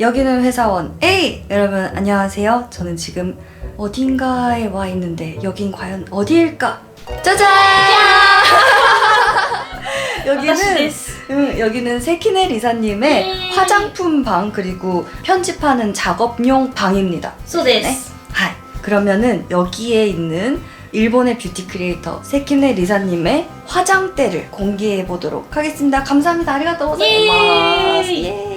여기는 회사원 A! 여러분 안녕하세요. 저는 지금 어딘가에 와 있는데 여긴 과연 어디일까? 짜잔! 여기는 음, 여기는 세키넬 이사님의 네. 화장품 방 그리고 편집하는 작업용 방입니다. So this. 네? 하 그러면은 여기에 있는 일본의 뷰티 크리에이터 세키네 리사님의 화장대를 공개해 보도록 하겠습니다. 감사합니다. 아리가또 예. 고자이마스. 예.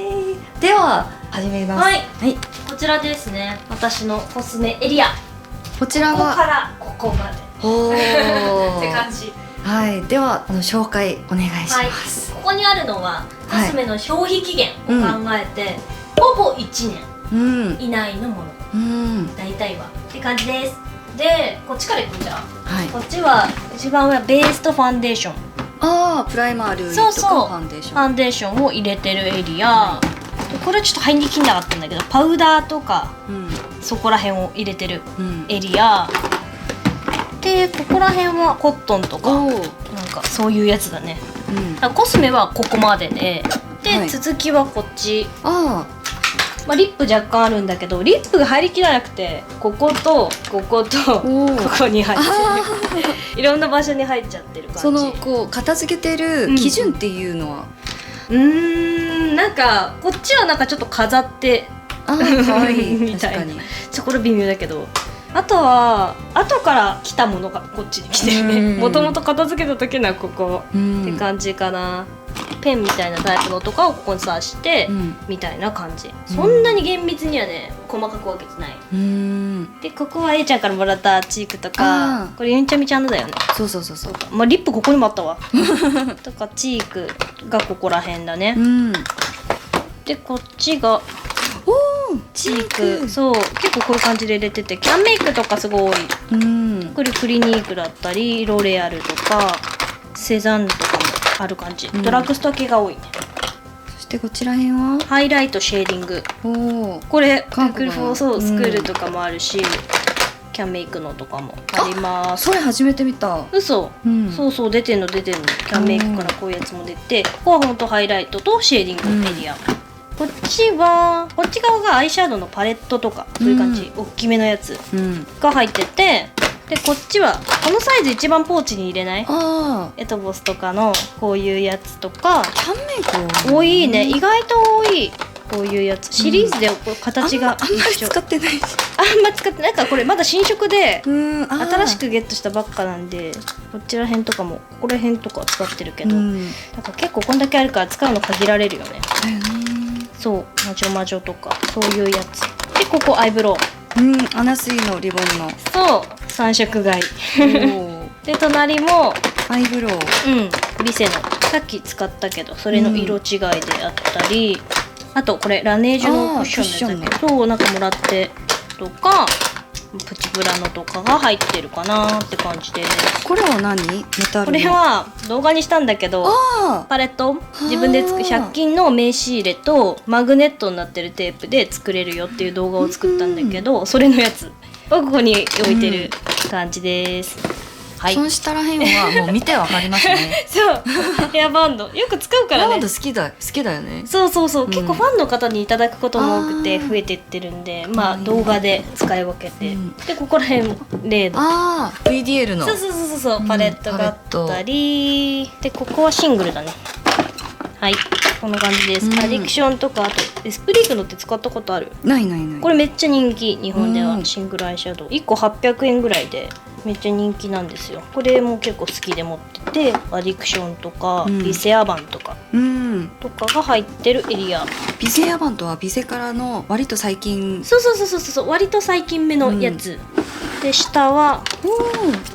대화 始めます。はい。はい。こちらですね。私のコスメエリア。こちらここはからここまで。おー。って感じ。はい。ではあの紹介お願いしはい。ます、ここにあるのはコはい。スメの消費期限を考えて、ほぼ1うん。年以内のもの。うん。大体はって感じです。でこっちからいくじゃん。はい。こっちは一番上はベースとファンデーション。ああプライマールとそうそう。かファンデーシフョン。ァンデーションを入れてるエリア、でこれちょっと入りきんなかったんだけどパウダーとかうん。そこら辺を入れてるうん。エリア。でここら辺はコットンとかなんかそういうやつだね。うん。コスメはここまでで。で、はい。続きはこっち、あまあ、リップ若干あるんだけどリップが入りきらなくてこことこことここに入って いろんな場所に入っちゃってる感じ。そのこう片付けてる基準っていうのは、うなんかこっちはなんかちょっと飾ってああかわい。い みたいな。確かに。ちょこれ微妙だけどあとは後から来たものがこっちに来てるねうん。もともと片付けた時のはここうん。って感じかな、ペンみたいなタイプのとかをここに刺して、うん。みたいな感じ。そんなに厳密にはね細かく分けてない。うんでここは A ちゃんからもらったチークとあかーこれゆんちゃみちゃんのだよね。そうそうそうそう。まあリップここにもあったわ。とかチークがここら辺だね、うん。でこっちがチーク。そう。結構こういう感じで入れててキャンメイクとかすごい多い。うん。これクリニークだったりロレアルとかセザンヌとかもある感じ、うん。ドラッグストア系が多いね。そしてこちら辺は？ハイライトシェーディング。おおこれクルフォーそううんスクールとかもあるし、キャンメイクのとかもあります。それ初めて見た。嘘、うん。そうそう出てんの出てんの。キャンメイクからこういうやつも出てここはほんとハイライトとシェーディングエリア、こっちはこっち側がアイシャドウのパレットとかそういう感じ、大きめのやつうん。が入っててでこっちはこのサイズ一番ポーチに入れない？ああ。エトボスとかのこういうやつとか。キャンメイク多いね。意外と多いこういうやつ。シリーズで形があんまあんまり使ってない。しあんま使ってないからこれまだ新色で新しくゲットしたばっかなんでこちら辺とかもここら辺とか使ってるけど、うん。なんか結構こんだけあるから使うの限られるよね。だよね。そう魔女魔女とかそういうやつ。でここアイブロウ。うんアナスイのリボンの。そう3色買いおー。で隣もアイブロウうん。リセの。さっき使ったけどそれの色違いであったり、あとこれラネージュのクッションのやつそうなんかもらってとかプチプラのとかが入ってるかなって感じで。すこれは何？メタルの？これは動画にしたんだけどあパレット？自分で作るはあ100均の名刺入れとマグネットになってるテープで作れるよっていう動画を作ったんだけどそれのやつをここに置いてる感じです、はい。あその下らへんはもう見てわかりますね。そう。ヘアバンド。よく使うからね。好きだ好きだよね。そうそうそう、うん。結構ファンの方にいただくことも多くて増えてってるんでまあうん動画で使い分けて、うん。でここら辺も例の。ああ VDL の。そうそうそうそうパレットがあったり、でここはシングルだね。はいこんな感じです、うん。アディクションとかあとエスプリークのって使ったことある？ないないない。これめっちゃ人気日本でうん。はシングルアイシャドウ。1個800円ぐらいでめっちゃ人気なんですよ。これも結構好きで持っててアディクションとか、うん。リセアバンとか。うん。とかが入ってるエリア。ビセアバントはビセからの割と最近。そうそうそうそうそう。割と最近目のやつ、で下は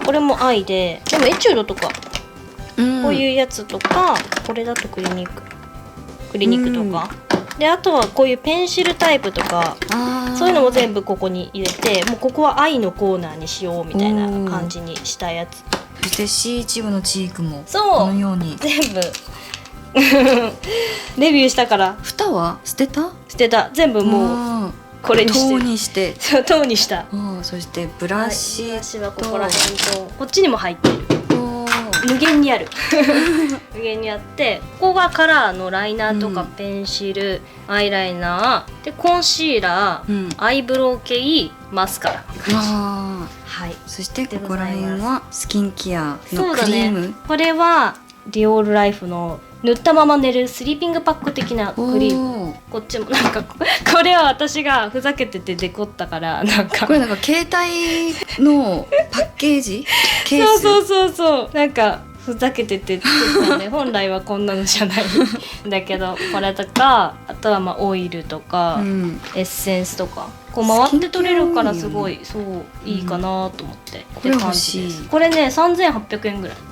これも愛で。でもエチュードとか。うん。こういうやつとか、これだとクリニッククリニックとか、であとはこういうペンシルタイプとかそういうのも全部ここに入れてもうここは愛のコーナーにしようみたいな感じにしたやつ。そして C チームのチークもこのように。全部。デビューしたから。蓋は捨てた？捨てた。全部もうあこれにして。るにして。そう塔にした。そしてブブラシブラシはここら辺とこっちにも入ってる無限にある。無限にあってここがカラーのライナーとかうんペンシル、アイライナーでコンシーラー、うん。アイブロウ系マスカラ。あはいー。そしてここら辺はスキンケアのそうだクリーム、ね。これはディオールライフの塗ったまま寝るスリーピングパック的なクリーム。こっちもなんかこ これは私がふざけててデコったからなんか。これなんか携帯のパッケージ？ケース？そうそうそうそう。なんかふざけてて作ったんで本来はこんなのじゃない。ん だけどこれとかあとはまあオイルとか、うん、エッセンスとか。こう回って取れるからすごいそういいかなと思って、これって感じです。これね3800円ぐらい。うん